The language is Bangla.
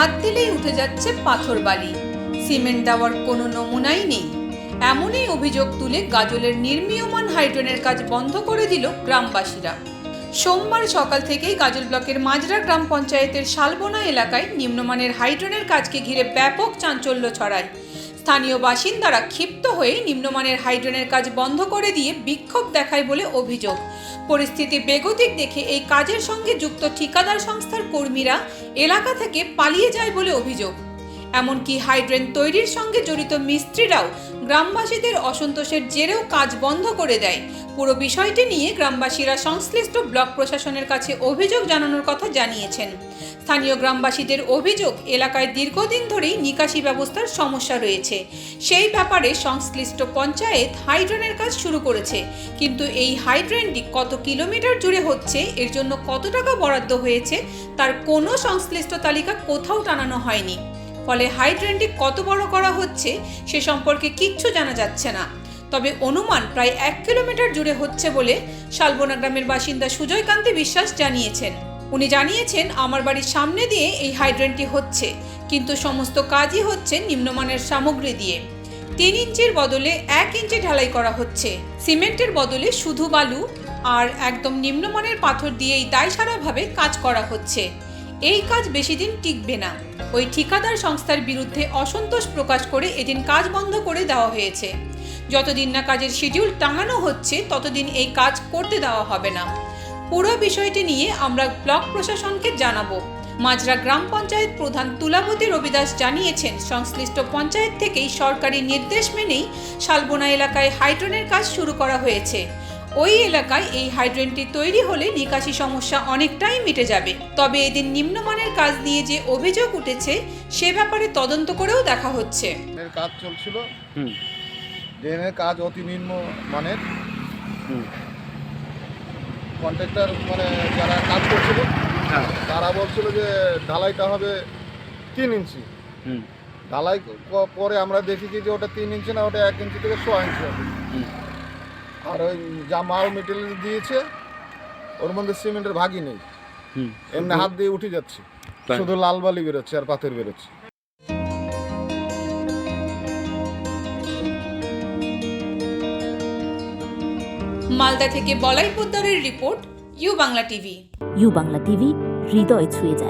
হাত দিলেই উঠে যাচ্ছে পাথর বালি। সিমেন্ট দেওয়ার কোনো নমুনাই নেই। এমনই অভিযোগ তুলে গাজলের নির্মীয়মান হাইড্রেনের কাজ বন্ধ করে দিল গ্রামবাসীরা। সোমবার সকাল থেকেই গাজল ব্লকের মাজরা গ্রাম পঞ্চায়েতের শালবোনা এলাকায় নিম্নমানের হাইড্রেনের কাজকে ঘিরে ব্যাপক চাঞ্চল্য ছড়ায়। স্থানীয় বাসিন্দারা ক্ষিপ্ত হয়ে নিম্নমানের হাইড্রেনের কাজ বন্ধ করে দিয়ে বিক্ষোভ দেখায় বলে অভিযোগ। পরিস্থিতি বেগতিক দেখে এই কাজের সঙ্গে যুক্ত ঠিকাদার সংস্থার কর্মীরা এলাকা থেকে পালিয়ে যায় বলে অভিযোগ। এমনকি হাইড্রেন তৈরির সঙ্গে জড়িত মিস্ত্রিরাও গ্রামবাসীদের অসন্তোষের জেরেও কাজ বন্ধ করে দেয়। পুরো বিষয়টি নিয়ে গ্রামবাসীরা সংশ্লিষ্ট ব্লক প্রশাসনের কাছে অভিযোগ জানানোর কথা জানিয়েছেন। স্থানীয় গ্রামবাসীদের অভিযোগ, এলাকায় দীর্ঘদিন ধরেই নিকাশি ব্যবস্থার সমস্যা রয়েছে। সেই ব্যাপারে সংশ্লিষ্ট পঞ্চায়েত হাইড্রেনের কাজ শুরু করেছে। কিন্তু এই হাইড্রেনটি কত কিলোমিটার জুড়ে হচ্ছে, এর জন্য কত টাকা বরাদ্দ হয়েছে, তার কোনো সংশ্লিষ্ট তালিকা কোথাও টানানো হয়নি। ফলে হাইড্রেনটি কত বড় করা হচ্ছে সে সম্পর্কে কিচ্ছু জানা যাচ্ছে না। তবে অনুমান প্রায় এক কিলোমিটার জুড়ে হচ্ছে বলে শালবোনা গ্রামের বাসিন্দা সুজয় কান্তি বিশ্বাস জানিয়েছেন। উনি জানিয়েছেন, আমার বাড়ির সামনে দিয়ে এই হাইড্রেনটি হচ্ছে, কিন্তু সমস্ত কাজই হচ্ছে নিম্নমানের সামগ্রী দিয়ে। তিন ইঞ্চির বদলে এক ইঞ্চি ঢালাই করা হচ্ছে। সিমেন্টের বদলে শুধু বালু, আর একদম নিম্নমানের পাথর দিয়েই দায়সারাভাবে কাজ করা হচ্ছে। এই কাজ বেশি দিন টিকবে না। ওই ঠিকাদার সংস্থার বিরুদ্ধে অসন্তোষ প্রকাশ করে এদিন কাজ বন্ধ করে দেওয়া হয়েছে। যতদিন না কাজের শিডিউল টাঙানো হচ্ছে, ততদিন এই কাজ করতে দেওয়া হবে না। পুরো বিষয়টি নিয়ে আমরা ব্লক প্রশাসনকে জানাব। মাজরা গ্রাম পঞ্চায়েত প্রধান তুলাবতী রবিদাস জানিয়েছেন, সংশ্লিষ্ট পঞ্চায়েত থেকেই সরকারি নির্দেশ মেনেই শালবোনা এলাকায় হাইড্রোনের কাজ শুরু করা হয়েছে। ওই এলাকায় এই হাইড্রেনটি তৈরি হলে নিকাশি সমস্যা অনেকটাই মিটে যাবে। তবে এদিন নিম্নমানের কাজ নিয়ে যে অভিযোগ উঠেছে সে ব্যাপারে তদন্ত করেও দেখা হচ্ছে। কাজ চলছিল। হুম। ড্রেনের কাজ অতি নিম্ন মানের হুম। কন্ট্রাক্টর মানে যারা কাজ করছিল হ্যাঁ। তারা বলছিল যে ঢালাইটা হবে তিন ইঞ্চি। হুম। ঢালাই পরে আমরা দেখি কি যে ওটা তিন ইঞ্চি না ওটা এক ইঞ্চি থেকে ছ ইঞ্চি হবে। হুম। আর ওই যা মাল মেটেরিয়াল দিয়েছে ওর মধ্যে সিমেন্টের ভাগই নেই। হুম। এমনি হাত দিয়ে উঠে যাচ্ছে। শুধু লাল বালি বেরোচ্ছে আর পাথর বেরোচ্ছে। মালদা থেকে Balai পোদ্দারের report U Bangla TV. U Bangla TV হৃদয় ছুঁয়ে যায়।